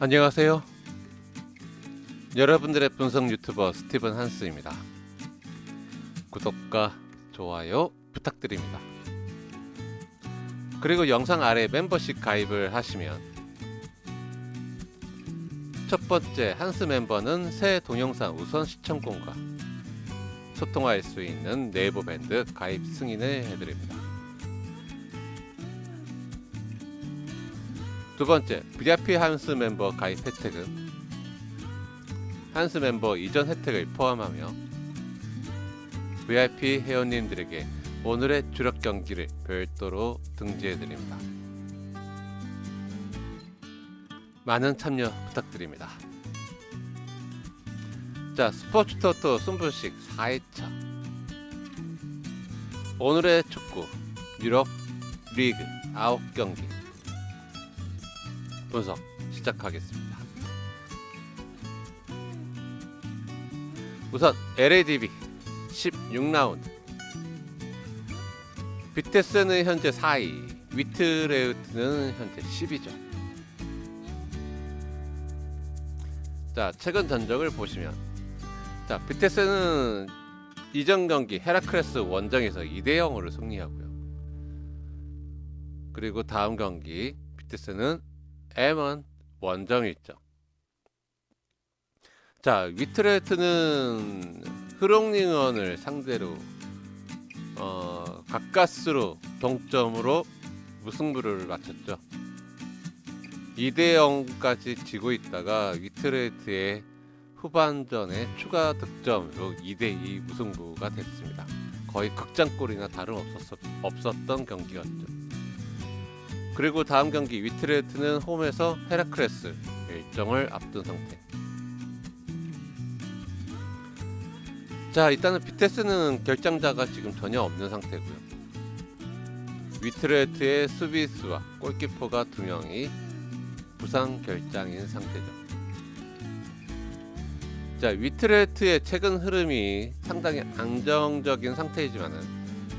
안녕하세요. 여러분들의 분석 유튜버 스티븐 한스입니다. 구독과 좋아요 부탁드립니다. 그리고 영상 아래 멤버십 가입을 하시면 첫 번째 한스 멤버는 새 동영상 우선 시청권과 소통할 수 있는 네이버 밴드 가입 승인을 해드립니다. 두 번째, VIP 한스 멤버 가입 혜택은 한스 멤버 이전 혜택을 포함하며 VIP 회원님들에게 오늘의 주력 경기를 별도로 등재해드립니다. 많은 참여 부탁드립니다. 자, 스포츠 토토 승부식 4회차. 오늘의 축구 유럽 리그 9경기 분석 시작하겠습니다. 우선 LADB 16라운드 비테스는 현재 4위 위트레우트는 현재 10위죠. 자 최근 전적을 보시면 자 비테스는 이전 경기 헤라크레스 원정에서 2대 0으로 승리하고요. 그리고 다음 경기 비테스는 M은 원정 일정. 자, 위트레트는 흐롱링언을 상대로 어, 가까스로 동점으로 무승부를 마쳤죠. 2대 0까지 지고 있다가 위트레트의 후반전에 추가 득점으로 2대 2 무승부가 됐습니다. 거의 극장골이나 다름없었, 없었던 경기였죠. 그리고 다음 경기 위트레트는 홈에서 헤라크레스 일정을 앞둔 상태. 자 일단은 비테스는 결장자가 지금 전혀 없는 상태고요. 위트레트의 수비수와 골키퍼가 두 명이 부상 결장인 상태죠. 자 위트레트의 최근 흐름이 상당히 안정적인 상태이지만은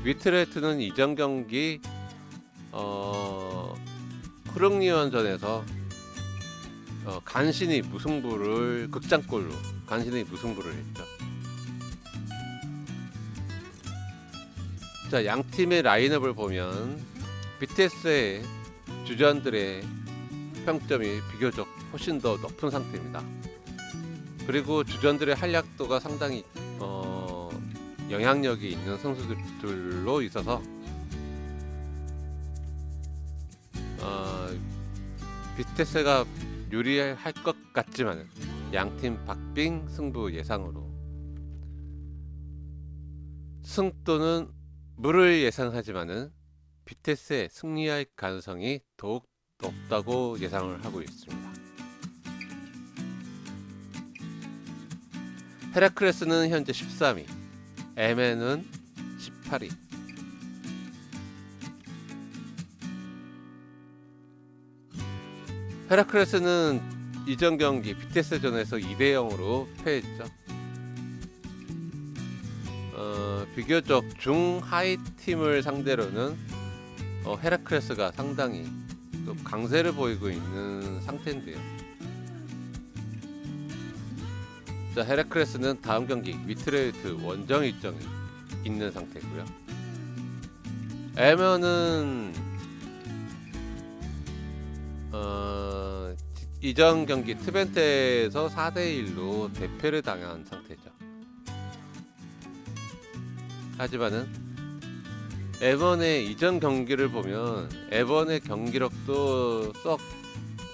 위트레트는 이전 경기 어, 흐릉리원전에서 어, 간신히 무승부를 극장골로 간신히 무승부를 했죠. 자, 양 팀의 라인업을 보면 BTS의 주전들의 평점이 비교적 훨씬 더 높은 상태입니다. 그리고 주전들의 활약도가 상당히 어, 영향력이 있는 선수들로 있어서 비테스가 유리할 것 같지만 양팀 박빙 승부 예상으로 승또는 물을 예상하지만은 비테스의 승리할 가능성이 더욱 높다고 예상을 하고 있습니다. 헤라크레스는 현재 13위, 에멘은 18위. 헤라크레스는 이전 경기 비테스전에서 2대 0으로 패했죠. 어, 비교적 중하위 팀을 상대로는 어, 헤라크레스가 상당히 또 강세를 보이고 있는 상태인데요. 자, 헤라크레스는 다음 경기 위트레이트 원정 일정이 있는 상태고요. 에머는 어, 이전 경기 트벤테에서 4대 1로 대패를 당한 상태죠. 하지만은 에번의 이전 경기를 보면 에번의 경기력도 썩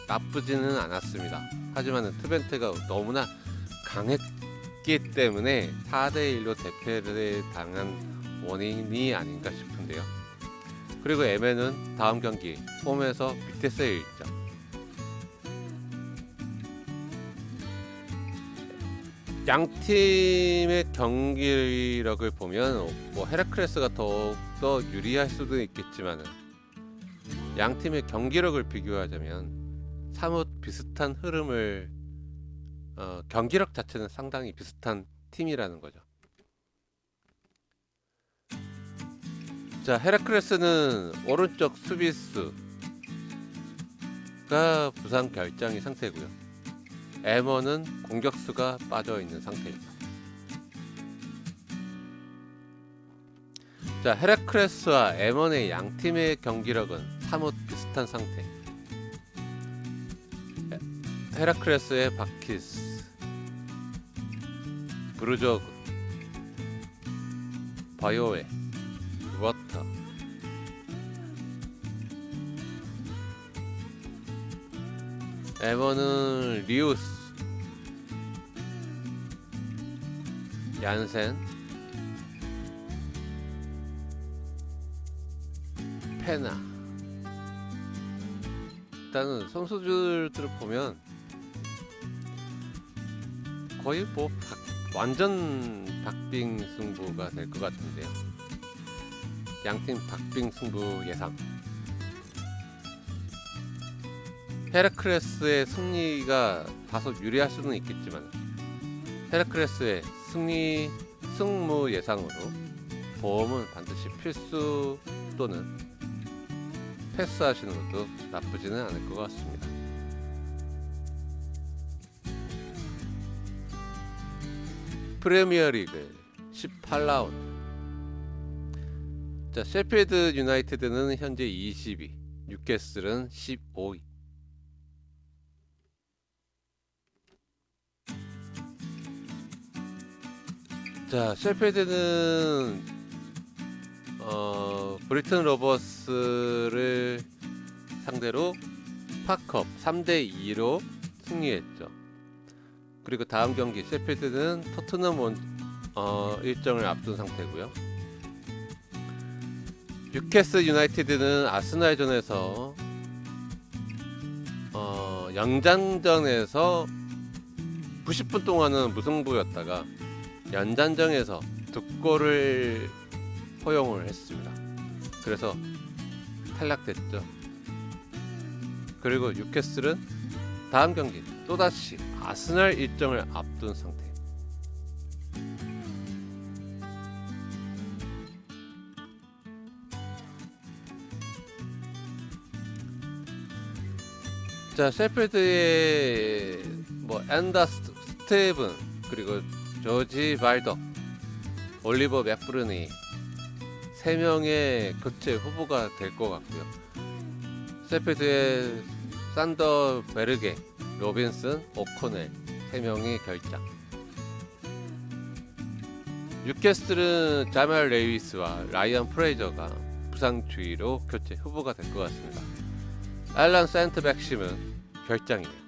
나쁘지는 않았습니다. 하지만은 트벤테가 너무나 강했기 때문에 4대 1로 대패를 당한 원인이 아닌가 싶은데요. 그리고 에멘은 다음 경기 홈에서 비테스의 일정. 양 팀의 경기력을 보면 뭐 헤라크레스가 더욱더 유리할 수도 있겠지만은 양 팀의 경기력을 비교하자면 사뭇 비슷한 흐름을 어, 경기력 자체는 상당히 비슷한 팀이라는 거죠. 자 헤라크레스는 오른쪽 수비수 가 부상 결장이 상태고요. M1은 공격수가 빠져 있는 상태입니다. 자, 헤라크레스와 M1의 양 팀의 경기력은 사뭇 비슷한 상태. 헤- 헤라크레스의 바키스, 브루저그, 바이오웨, 워터, M1은 리우스, 얀센, 페나. 일단은 선수들을 보면 거의 뭐 박- 완전 박빙 승부가 될 것 같은데요. 양팀 박빙 승부 예상. 헤라크레스의 승리가 다소 유리할 수는 있겠지만 헤라크레스의 승리 승무 예상으로 보험은 반드시 필수 또는 패스하시는 것도 나쁘지는 않을 것 같습니다. 프리미어리그 18라운드 자 셰필드 유나이티드는 현재 20위, 뉴캐슬은 15위. 자 셰필드는 어, 브리튼 로버스를 상대로 파컵 3대 2로 승리했죠. 그리고 다음 경기 셰필드는 토트넘 원, 어, 일정을 앞둔 상태고요. 뉴캐슬 유나이티드는 아스날전에서 어, 연장전에서 90분 동안은 무승부였다가 연장전에서 두 골을 허용을 했습니다. 그래서 탈락됐죠. 그리고 뉴캐슬은 다음 경기 또다시 아스날 일정을 앞둔 상태. 자, 셰필드의 뭐 스- 스테븐 그리고 조지 발더, 올리버 맥브르니 세 명의 교체 후보가 될 것 같고요. 셰필드의 산더 베르게, 로빈슨, 오코넬 세 명의 결장. 뉴캐슬은 자말 레이위스와 라이언 프레이저가 부상 주의로 교체 후보가 될 것 같습니다. 알란 센트 백심은 결장이에요.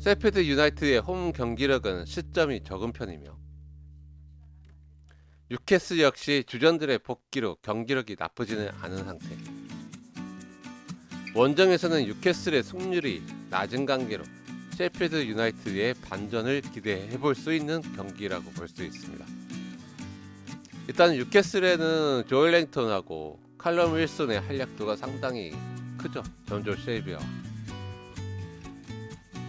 세피드 유나이트의 홈 경기력은 시점이 적은 편이며 뉴캐슬 역시 주전들의 복귀로 경기력이 나쁘지는 않은 상태. 원정에서는 뉴캐슬의 승률이 낮은 관계로 셰필드 유나이트의 반전을 기대해 볼 수 있는 경기라고 볼 수 있습니다. 일단 뉴캐슬에는 조엘 랭턴하고 칼럼 윌슨의 활약도가 상당히 크죠. 전조 쉐이비어.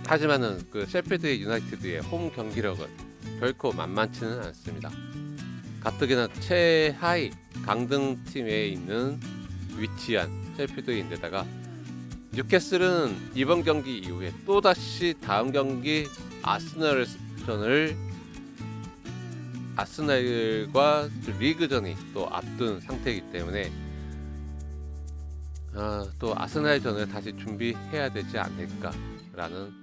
하지만은 그 셰필드 유나이티드의 홈 경기력은 결코 만만치는 않습니다. 가뜩이나 최하위 강등 팀에 있는 위치한 셰필드인데다가 뉴캐슬은 이번 경기 이후에 또다시 다음 경기 아스널전을 아스날과 리그전이 또 앞둔 상태이기 때문에 아, 또 아스날전을 다시 준비해야 되지 않을까라는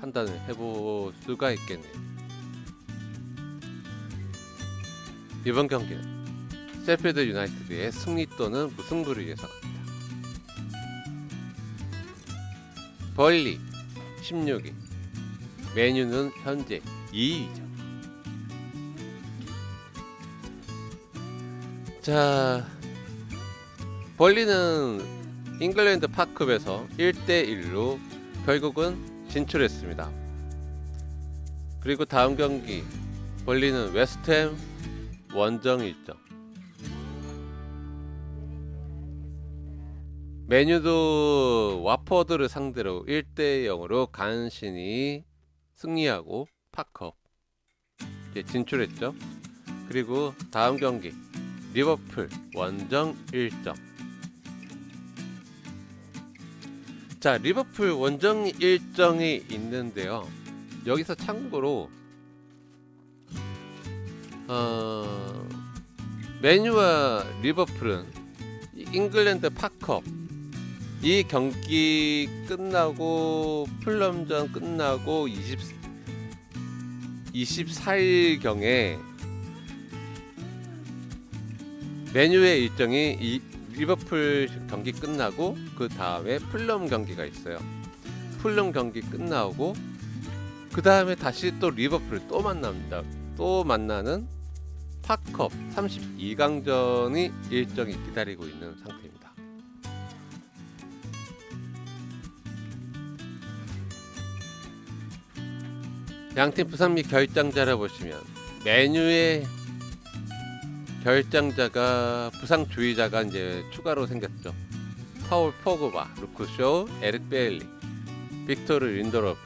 판단을 해볼 수가 있겠네요. 이번 경기는 셰필드 유나이티드의 승리 또는 무승부를 예상합니다. 벌리 16위, 메뉴는 현재 2위죠. 자, 벌리는 잉글랜드 파크에서 1대1로 결국은 진출했습니다. 그리고 다음 경기 벌리는 웨스트햄 원정 일정. 메뉴도 와퍼드를 상대로 1대 0으로 간신히 승리하고 파컵 진출했죠. 그리고 다음 경기 리버풀 원정 1점. 자 리버풀 원정 일정이 있는데요. 여기서 참고로 어, 메뉴와 리버풀은 이 잉글랜드 파컵 이 경기 끝나고 풀럼전 끝나고 20 24일 경에 메뉴의 일정이 이 리버풀 경기 끝나고 그 다음에 풀럼 경기가 있어요. 풀럼 경기 끝나고 그 다음에 다시 또 리버풀 또 만납니다. 또 만나는 파컵 32강전이 일정이 기다리고 있는 상태입니다. 양팀 부상 및 결장자를 보시면 메뉴의 결장자가 부상 주의자가 이제 추가로 생겼죠. 파울 포그바, 루크쇼, 에릭 베일리, 빅토르 린더로프.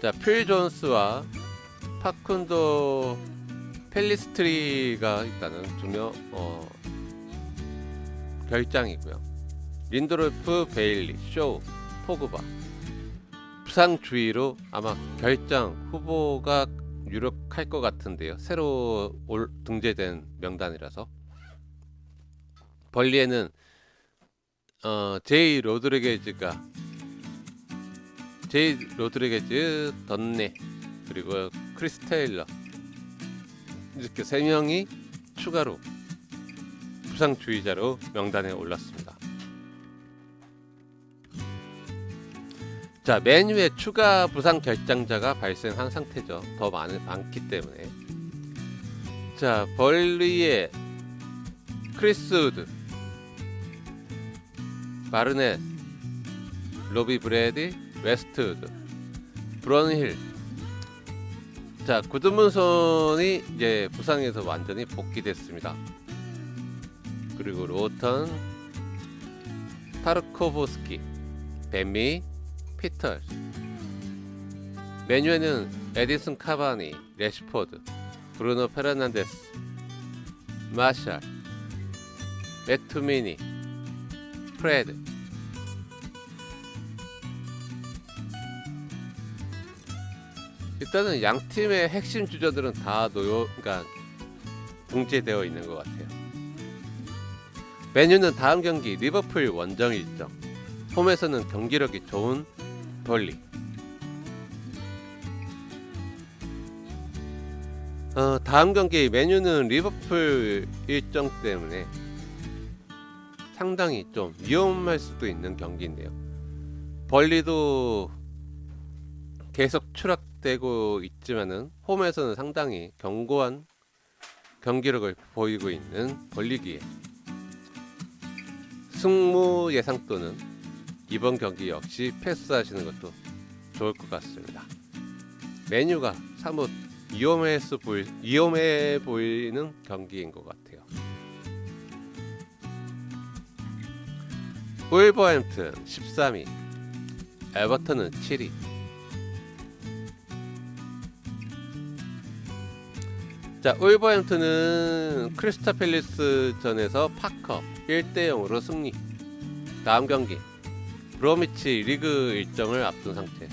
자, 필 존스와 파쿤도 펠리스트리가 일단은 중요 어, 결장이고요. 린드로프, 베일리, 쇼, 포그바 부상 주의로 아마 결장 후보가 유력할 것 같은데요. 새로 올, 등재된 명단이라서 벌리에는 어, 제이 로드리게즈가 제이 로드리게즈, 던네 그리고 크리스 테일러 이렇게 세 명이 추가로 부상주의자로 명단에 올랐습니다. 자 메뉴에 추가 부상 결장자가 발생한 상태죠. 더 많, 많기 때문에 자 벌리의 크리스 우드 바르넷 로비 브레디 웨스트 우드 브런힐 자 구드문 손이 이제 부상에서 완전히 복귀됐습니다. 그리고 로턴 타르코보스키 벤미 피터 메뉴에는 에디슨 카바니 레시포드 브루노 페르난데스 마샬 메투미니 프레드 일단은 양 팀의 핵심 주자들은 다 노요, 그러니까 등재되어 있는 것 같아요. 메뉴는 다음 경기 리버풀 원정 일정. 홈에서는 경기력이 좋은 벌리. 어, 다음 경기 메뉴는 리버풀 일정 때문에 상당히 좀 위험할 수도 있는 경기인데요. 벌리도 계속 추락되고 있지만은 홈에서는 상당히 견고한 경기력을 보이고 있는 벌리기에 승무 예상 또는 이번 경기 역시 패스하시는 것도 좋을 것 같습니다. 메뉴가 사뭇 위험해서 보이, 위험해 보이는 경기인 것 같아요. 울버햄튼 13위, 에버턴은 7위. 자, 울버햄튼은 크리스타 팰리스 전에서 파커 1대 0으로 승리. 다음 경기 브로미치 리그 일정을 앞둔 상태.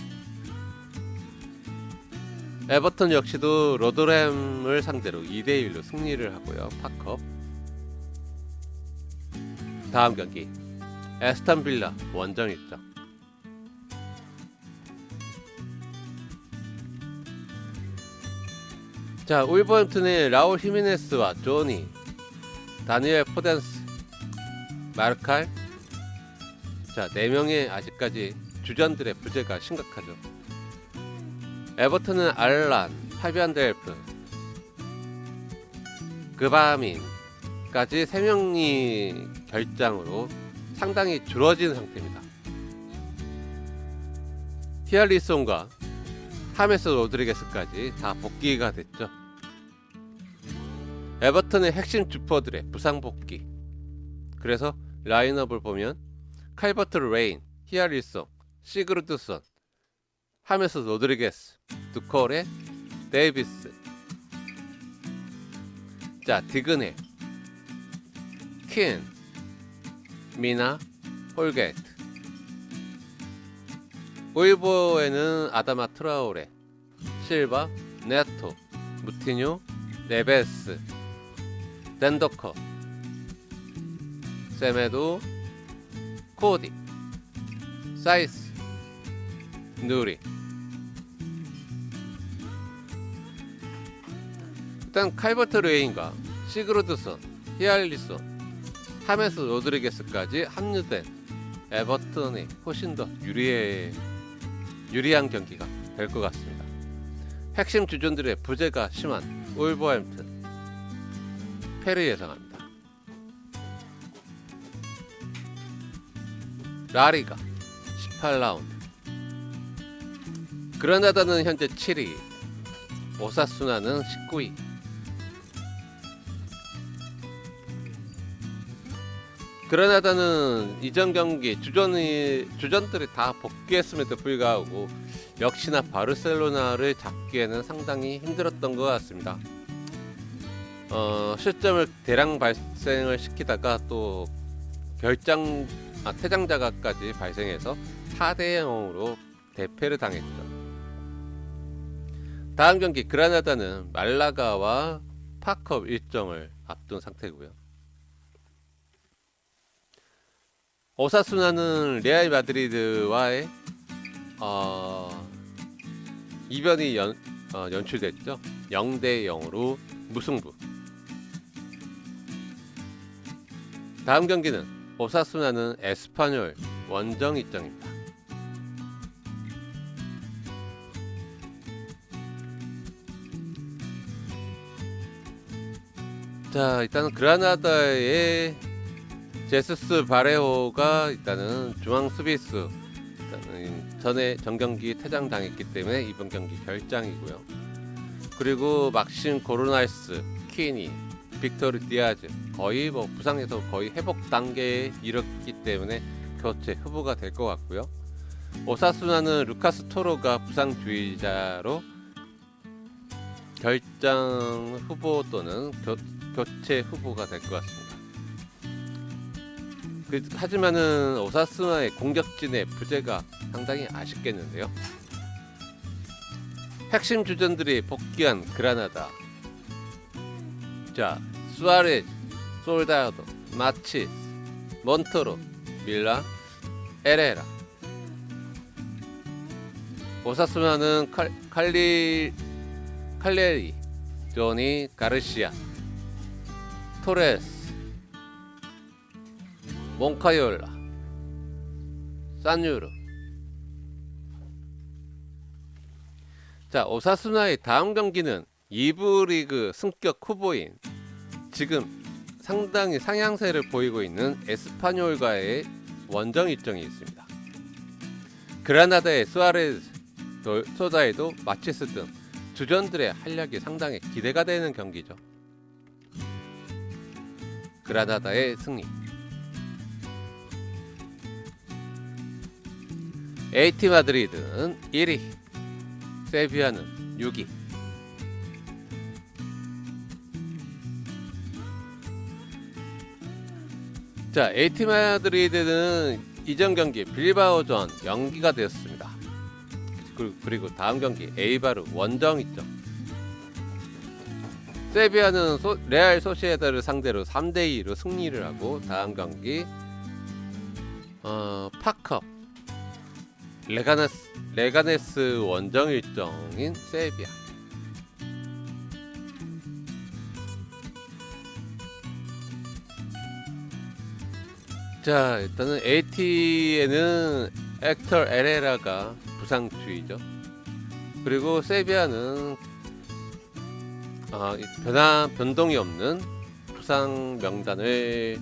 에버턴 역시도 로드램을 상대로 2대 1로 승리를 하고요. 파컵. 다음 경기 에스턴 빌라 원정 일정. 자, 울버햄튼의 라울 히미네스와 조니, 다니엘 포덴스, 마르칼, 자, 4명의 아직까지 주전들의 부재가 심각하죠. 에버튼은 알란, 파비안 델프, 그바민까지 3명이 결장으로 상당히 줄어진 상태입니다. 히알리송과 하메스 로드리게스까지 다 복귀가 됐죠. 에버튼의 핵심 주퍼들의 부상 복귀. 그래서 라인업을 보면 칼버트 레인, 히알리송, 시그루드선, 하메스 로드리게스, 두콜의 데이비스, 자 디그네, 킨, 미나, 홀게트, 울보에는 아다마 트라오레, 실바, 네토, 무티뉴, 네베스, 덴더커, 세메도, 코디, 사이스, 누리. 일단 칼버트 레인과 시그루드슨, 히알리슨, 하메스 로드리게스까지 합류된 에버튼이 훨씬 더 유리해, 유리한 경기가 될 것 같습니다. 핵심 주전들의 부재가 심한 울버햄튼 패를 예상합니다. 라리가 18라운드. 그라나다는 현재 7위. 오사수나는 19위. 그라나다는 이전 경기 주전이 주전들이 다 복귀했음에도 불구하고 역시나 바르셀로나를 잡기에는 상당히 힘들었던 것 같습니다. 어, 실점을 대량 발생을 시키다가 또 결장 아, 퇴장 자가까지 발생해서 4대 0으로 대패를 당했죠. 다음 경기 그라나다는 말라가와 파컵 일정을 앞둔 상태고요. 오사수나는 레알 마드리드와의 어, 이변이 연, 어, 연출됐죠. 0대 0으로 무승부. 다음 경기는 오사수나는 에스파뇰 원정 입장입니다. 자, 일단은 그라나다의 제스스 바레호가 일단은 중앙 수비수 일단은 전에 전경기 퇴장 당했기 때문에 이번 경기 결장이고요. 그리고 막신 고르나이스, 키니, 빅토르 디아즈 거의 뭐 부상에서 거의 회복 단계에 이르기 때문에 교체 후보가 될 것 같고요. 오사수나는 루카스 토로가 부상주의자로 결장 후보 또는 교, 교체 후보가 될 것 같습니다. 그, 하지만은 오사스나의 공격진의 부재가 상당히 아쉽겠는데요. 핵심 주전들이 복귀한 그라나다. 자, 수아레즈, 솔다도, 마치, 몬토로, 밀라, 에레라. 오사스나는 칼, 칼리 칼레리, 조니 가르시아, 토레스, 몽카요라, 산유르. 자, 오사수나의 다음 경기는 2부 리그 승격 후보인 지금 상당히 상향세를 보이고 있는 에스파뇰과의 원정 일정이 있습니다. 그라나다의 수아레즈, 소자에도 마치스 등 주전들의 활약이 상당히 기대가 되는 경기죠. 그라나다의 승리. 에이티 마드리드는 1위, 세비야는 6위. 자, 에이티 마드리드는 이전 경기 빌바오전 연기가 되었습니다. 그- 그리고 다음 경기 에이바르 원정 있죠. 세비야는 소, 레알 소시에다를 상대로 3대 2로 승리를 하고 다음 경기 어, 파컵 레가네스 레가네스 원정 일정인 세비야. 자 일단은 AT에는 액터 에레라가 부상 중이죠. 그리고 세비야는 어, 이 변화 변동이 없는 부상 명단을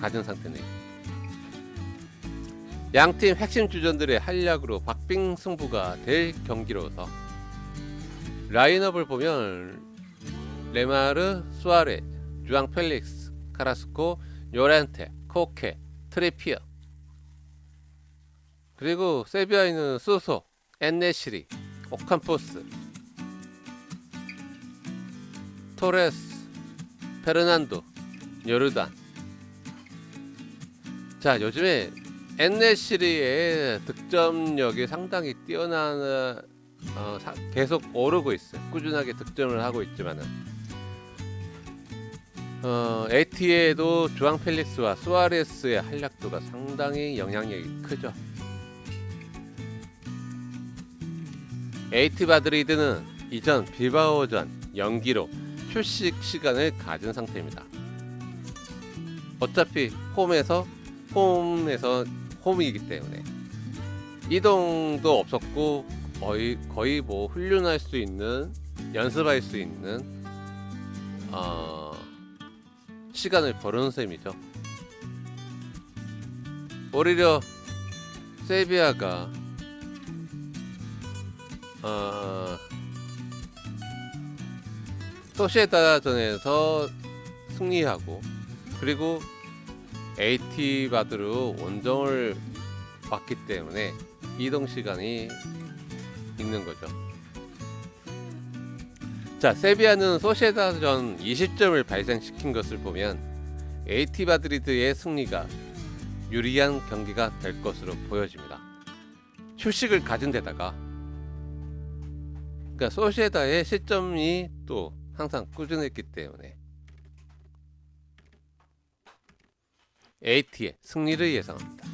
가진 상태네요. 양팀 핵심 주전들의 활약으로 박빙 승부가 될 경기로서 라인업을 보면 레마르, 수아레, 주앙 펠릭스, 카라스코, 요렌테, 코케, 트리피어 그리고 세비야에는 수소, 엔네시리, 오칸포스, 토레스, 페르난도, 요르단. 자, 요즘에 엔네시리의 득점력이 상당히 뛰어난 어, 사- 계속 오르고 있어요. 꾸준하게 득점을 하고 있지만은 어, AT에도 주앙 펠릭스와 수아레스의 활약도가 상당히 영향력이 크죠. 에이티 마드리드는 이전 빌바오전 연기로 휴식 시간을 가진 상태입니다. 어차피 홈에서 홈에서 홈이기 때문에 이동도 없었고 거의 거의 뭐 훈련할 수 있는 연습할 수 있는 어, 시간을 벌은 셈이죠. 오히려 세비야가 어, 소시에다전에서 승리하고 그리고 AT 바드로 원정을 왔기 때문에 이동 시간이 있는 거죠. 자, 세비야는 소시에다전 20점을 발생시킨 것을 보면 AT 마드리드의 승리가 유리한 경기가 될 것으로 보여집니다. 휴식을 가진 데다가 그러니까 소시에다의 실점이 또 항상 꾸준했기 때문에 AT의 승리를 예상합니다.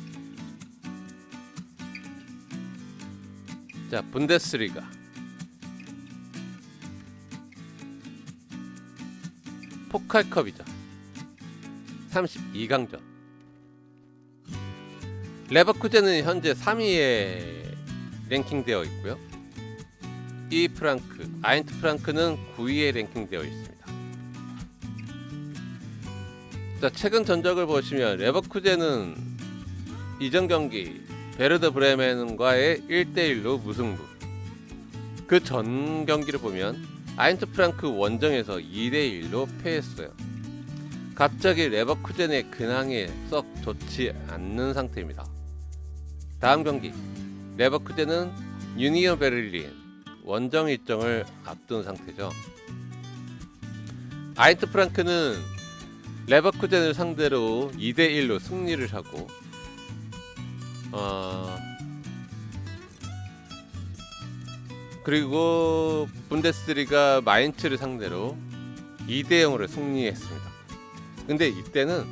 자, 분데스리가 포칼컵이죠. 32강전. 레버쿠젠은 현재 3위에 랭킹되어 있고요. 이 프랑크, 아인트 프랑크는 9위에 랭킹되어 있습니다. 자, 최근 전적을 보시면 레버쿠젠은 이전 경기 베르드 브레멘과의 1대1로 무승부. 그 전 경기를 보면 아인트 프랑크 원정에서 2대1로 패했어요. 갑자기 레버쿠젠의 근황이 썩 좋지 않는 상태입니다. 다음 경기 레버쿠젠은 유니온 베를린 원정 일정을 앞둔 상태죠. 아인트 프랑크는 레버쿠젠을 상대로 2대1로 승리를 하고 어, 그리고 분데스리가 마인츠를 상대로 2대 0으로 승리했습니다. 근데 이때는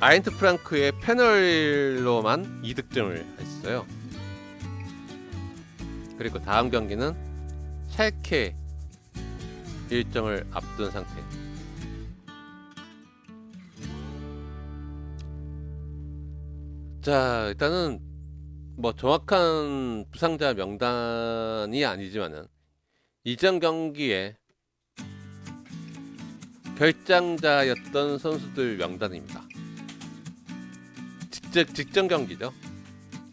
아인트 프랑크의 패널로만 2득점을 했어요. 그리고 다음 경기는 샬케 일정을 앞둔 상태. 자, 일단은 뭐 정확한 부상자 명단이 아니지만은 이전 경기에 결장자였던 선수들 명단입니다. 직접 직전 경기죠.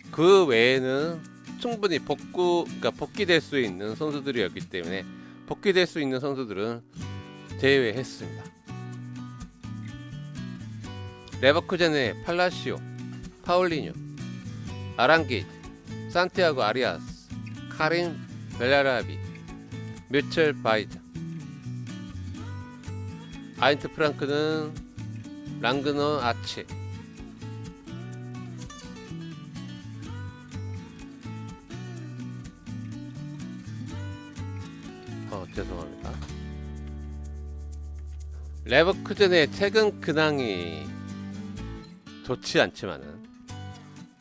그 외에는 충분히 복구, 그러니까 복귀될 수 있는 선수들이었기 때문에 복귀될 수 있는 선수들은 제외했습니다. 레버쿠젠의 팔라시오, 파울리뉴, 아랑게이트, 산티아고 아리아스, 카린 벨라라비, 뮤첼 바이자, 아인트 프랑크는 랑그너 아치, 어 죄송합니다. 레버쿠젠의 최근 근황이 좋지 않지만은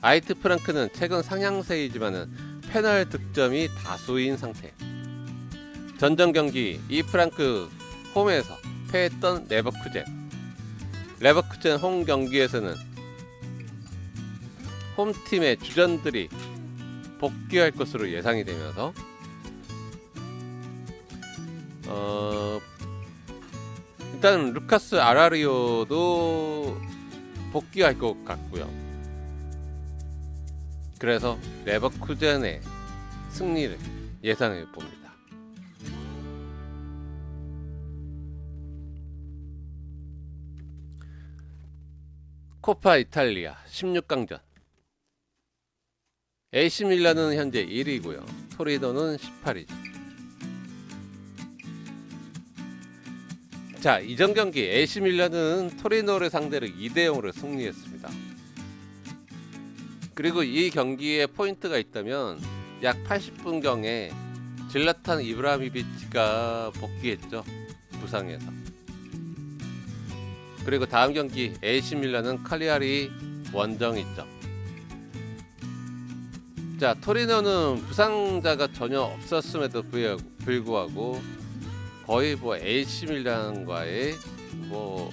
아이트 프랑크는 최근 상향세이지만은 패널 득점이 다수인 상태. 전전 경기 이 프랑크 홈에서 패했던 레버쿠젠. 레버쿠젠 홈 경기에서는 홈팀의 주전들이 복귀할 것으로 예상이 되면서 어 일단 루카스 아라리오도 복귀할 것 같고요. 그래서 레버쿠젠의 승리를 예상해 봅니다. 코파 이탈리아 16강전 AC 밀란은 현재 1위고요. 토리노는 18위죠. 자, 이전 경기 AC 밀란은 토리노를 상대로 2대 0으로 승리했습니다. 그리고 이 경기에 포인트가 있다면 약 80분경에 질라탄 이브라미비치가 복귀했죠. 부상에서. 그리고 다음 경기 AC 밀란은 칼리아리 원정이죠. 자, 토리노는 부상자가 전혀 없었음에도 불구하고- 거의 뭐 AC 밀란과의 뭐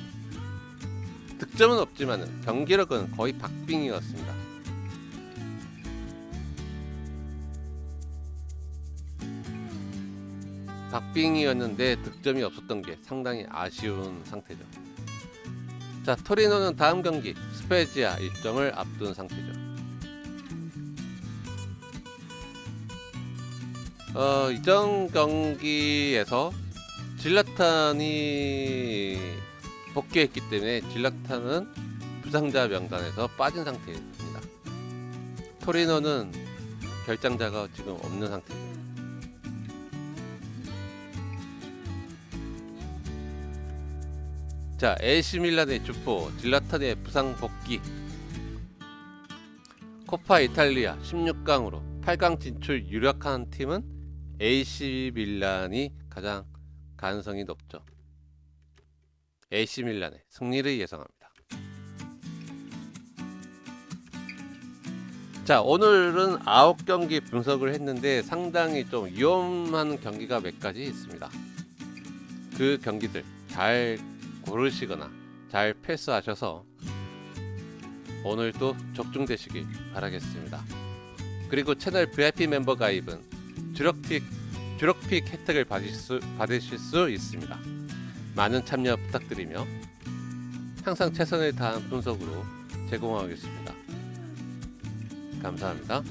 득점은 없지만은 경기력은 거의 박빙이었습니다. 박빙이었는데 득점이 없었던 게 상당히 아쉬운 상태죠. 자, 토리노는 다음 경기 스페지아 일정을 앞둔 상태죠. 어, 이전 경기에서 질라탄이 복귀했기 때문에 질라탄은 부상자 명단에서 빠진 상태입니다. 토리노는 결장자가 지금 없는 상태입니다. 자, AC 밀란의 주포 질라탄의 부상 복귀. 코파 이탈리아 16강으로 8강 진출 유력한 팀은 AC 밀란이 가장 가능성이 높죠. AC 밀란의 승리를 예상합니다. 자, 오늘은 9경기 분석을 했는데 상당히 좀 위험한 경기가 몇 가지 있습니다. 그 경기들 잘 고르시거나 잘 패스하셔서 오늘도 적중되시길 바라겠습니다. 그리고 채널 VIP 멤버 가입은 주력픽 주력픽 혜택을 받으실 수, 받으실 수 있습니다. 많은 참여 부탁드리며 항상 최선을 다한 분석으로 제공하겠습니다. 감사합니다.